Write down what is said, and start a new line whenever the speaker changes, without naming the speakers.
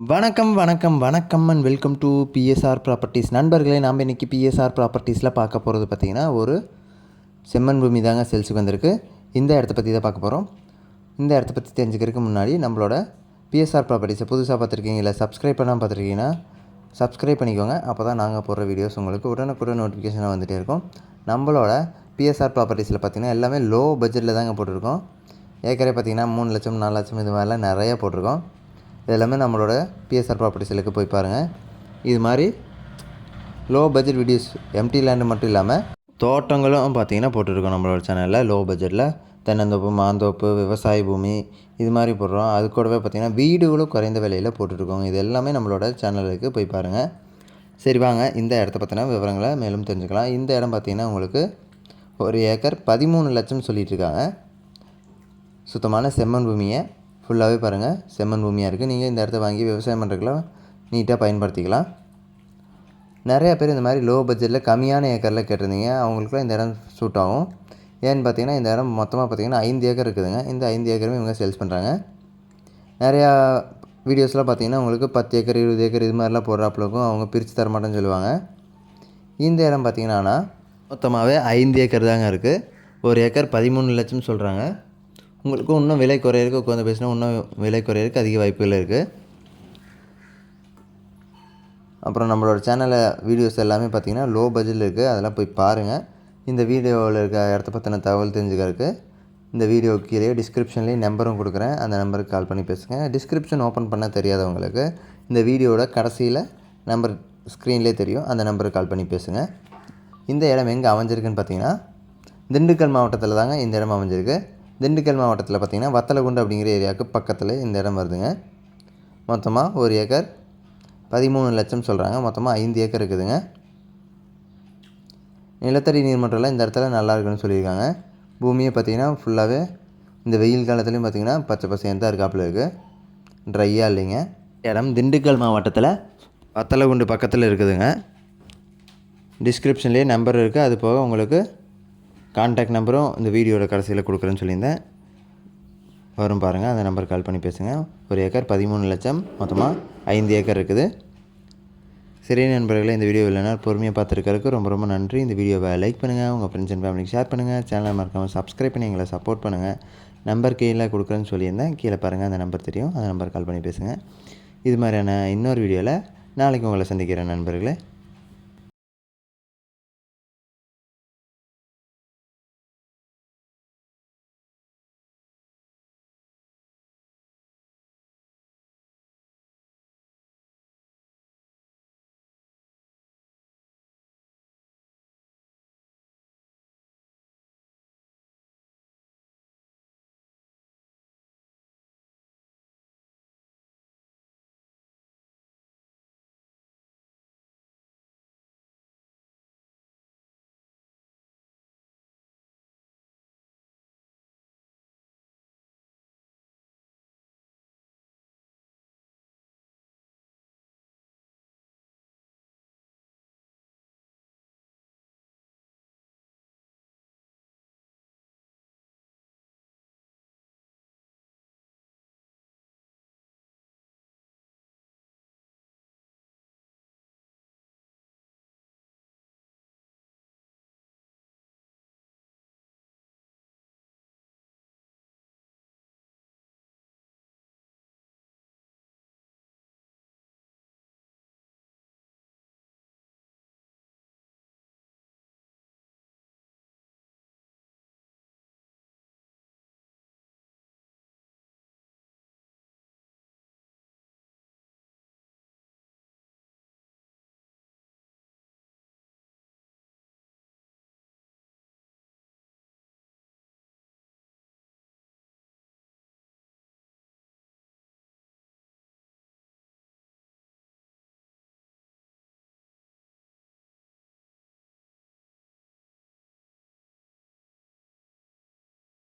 வணக்கம் வணக்கம் வணக்கம் and welcome to BSR properties நண்பர்களே நாம் இன்றைக்கி பிஎஸ்ஆர் ப்ராப்பர்ட்டிஸில் பார்க்க போகிறது பார்த்திங்கன்னா ஒரு செம்மண் பூமி தாங்க சேல்ஸுக்கு வந்திருக்கு. இந்த இடத்த பற்றி தான் பார்க்க போகிறோம் இந்த இடத்த பற்றி தெரிஞ்சுக்கிறதுக்கு முன்னாடி நம்மளோட பிஎஸ்ஆர் ப்ராப்பர்ட்டிஸை புதுசாக பார்த்துருக்கீங்க இல்லை சப்ஸ்கிரைப் பண்ணாமல் பார்த்துருக்கீங்கன்னா சப்ஸ்கிரைப் பண்ணிக்கோங்க. அப்போ தான் நாங்கள் போடுற வீடியோஸ் உங்களுக்கு உடனுக்குடன் நோட்டிஃபிகேஷனாக வந்துகிட்டே இருக்கும். நம்மளோட பிஎஸ்ஆர் ப்ராப்பர்ட்டிஸில் பார்த்திங்கன்னா எல்லாமே லோ பட்ஜெட்டில் தாங்க போட்டிருக்கோம். ஏக்கரே பார்த்திங்கன்னா மூணு லட்சம் நாலு லட்சம் இது மாதிரிலாம் நிறையா போட்டிருக்கோம். இது எல்லாமே நம்மளோட பிஎஸ்ஆர் ப்ராப்பர்ட்டிஸிலுக்கு போய் பாருங்கள் இது மாதிரி low budget videos empty land மட்டும் இல்லாமல் தோட்டங்களும் பார்த்தீங்கன்னா போட்டுருக்கோம் நம்மளோட சேனலில் லோ பட்ஜெட்டில் தென்னந்தோப்பு மாந்தோப்பு விவசாய பூமி இது மாதிரி போடுறோம். அது கூடவே பார்த்திங்கன்னா வீடுகளும் குறைந்த விலையில் போட்டுருக்கோம். இது எல்லாமே நம்மளோட சேனலுக்கு போய் பாருங்கள் சரி வாங்க. இந்த இடத்த பற்றின விவரங்களை மேலும் தெரிஞ்சுக்கலாம். இந்த இடம் பார்த்திங்கன்னா உங்களுக்கு ஒரு ஏக்கர் பதிமூணு லட்சம் சொல்லிகிட்ருக்காங்க சுத்தமான செம்மண் பூமியை ஃபுல்லாகவே பாருங்கள் செம்மண் பூமியாக இருக்குது நீங்கள் இந்த இடத்த வாங்கி விவசாயம் பண்ணுறதுக்குலாம் நீட்டாக பயன்படுத்திக்கலாம். நிறையா பேர் இந்த மாதிரி லோ பட்ஜெட்டில் கம்மியான ஏக்கரில் கேட்டிருந்தீங்க. அவங்களுக்குலாம் இந்த இடம் சூட் ஆகும். ஏன்னு பார்த்தீங்கன்னா இந்த இடம் மொத்தமாக பார்த்தீங்கன்னா ஐந்து ஏக்கர் இருக்குதுங்க. இந்த ஐந்து ஏக்கருமே இவங்க சேல்ஸ் பண்ணுறாங்க நிறையா வீடியோஸ்லாம் பார்த்தீங்கன்னா உங்களுக்கு பத்து ஏக்கர் இருபது ஏக்கர் இது மாதிரிலாம் போடுறாப்புலக்கும் அவங்க பிரித்து தர மாட்டேன்னு சொல்லுவாங்க. இந்த இடம் பார்த்தீங்கன்னா மொத்தமாகவே ஐந்து ஏக்கர் தாங்க இருக்குது ஒரு ஏக்கர் பதிமூணு லட்சம் சொல்கிறாங்க உங்களுக்கு இன்னும் விலை குறையிறதுக்கு உட்காந்து பேசினா இன்னும் விலை குறையிறதுக்கு அதிக வாய்ப்புகள் இருக்குது அப்புறம் நம்மளோட சேனலில் வீடியோஸ் எல்லாமே பார்த்தீங்கன்னா லோ பட்ஜெட்டில் இருக்குது அதெல்லாம் போய் பாருங்கள் இந்த வீடியோவில் இருக்க இடத்த பற்றின தகவல் தெரிஞ்சுக்கிறதுக்கு இந்த வீடியோ கீழே டிஸ்கிரிப்ஷன்லேயும் நம்பரும் கொடுக்குறேன். அந்த நம்பருக்கு கால் பண்ணி பேசுங்க. டிஸ்கிரிப்ஷன் ஓப்பன் பண்ண தெரியாதவங்களுக்கு இந்த வீடியோவோட கடைசியில் நம்பர் ஸ்க்ரீன்லேயே தெரியும். அந்த நம்பருக்கு கால் பண்ணி பேசுங்க. இந்த இடம் எங்கே அமைஞ்சிருக்குன்னு பார்த்தீங்கன்னா திண்டுக்கல் மாவட்டத்தில் தாங்க இந்த இடம் அமைஞ்சிருக்கு. திண்டுக்கல் மாவட்டத்தில் பார்த்திங்கன்னா வத்தலகுண்டு அப்படிங்கிற ஏரியாவுக்கு பக்கத்தில் இந்த இடம் வருதுங்க. மொத்தமாக ஒரு ஏக்கர் பதிமூணு லட்சம் சொல்கிறாங்க மொத்தமாக ஐந்து ஏக்கர் இருக்குதுங்க. நிலத்தடி நீர்மன்றம்லாம் இந்த இடத்துல நல்லா இருக்குன்னு சொல்லியிருக்காங்க. பூமியை பார்த்திங்கன்னா ஃபுல்லாகவே இந்த வெயில் காலத்துலேயும் பார்த்திங்கன்னா பச்சை பசையாக தான் இருக்காப்புல இருக்குது ட்ரையாக இல்லைங்க. இடம் திண்டுக்கல் மாவட்டத்தில் வத்தலகுண்டு பக்கத்தில் இருக்குதுங்க. டிஸ்கிரிப்ஷன்லேயே நம்பர் இருக்குது அது போக உங்களுக்கு கான்டாக்ட் நம்பரும் இந்த வீடியோட கடைசியில் கொடுக்குறேன்னு சொல்லியிருந்தேன். வரும் பாருங்கள் அந்த நம்பர் கால் பண்ணி பேசுங்கள் ஒரு ஏக்கர் பதிமூணு லட்சம் மொத்தமாக ஐந்து ஏக்கர் இருக்குது. சரி நண்பர்களே இந்த வீடியோ இல்லைனா பொறுமையாக பார்த்துருக்கறதுக்கு ரொம்ப ரொம்ப நன்றி. இந்த வீடியோவை லைக் பண்ணுங்கள் உங்கள் ஃப்ரெண்ட்ஸ் அண்ட் ஃபேமிலிக்கு ஷேர் பண்ணுங்கள் சேனலை மறக்காமல் சப்ஸ்கிரைப் பண்ணி எங்களை சப்போர்ட் பண்ணுங்கள் நம்பர் கீழே கொடுக்குறேன்னு சொல்லியிருந்தேன். கீழே பாருங்கள் அந்த நம்பர் தெரியும். அந்த நம்பர் கால் பண்ணி பேசுங்கள் இது மாதிரியான இன்னொரு வீடியோவில் நாளைக்கு உங்களை சந்திக்கிறேன் நண்பர்களே.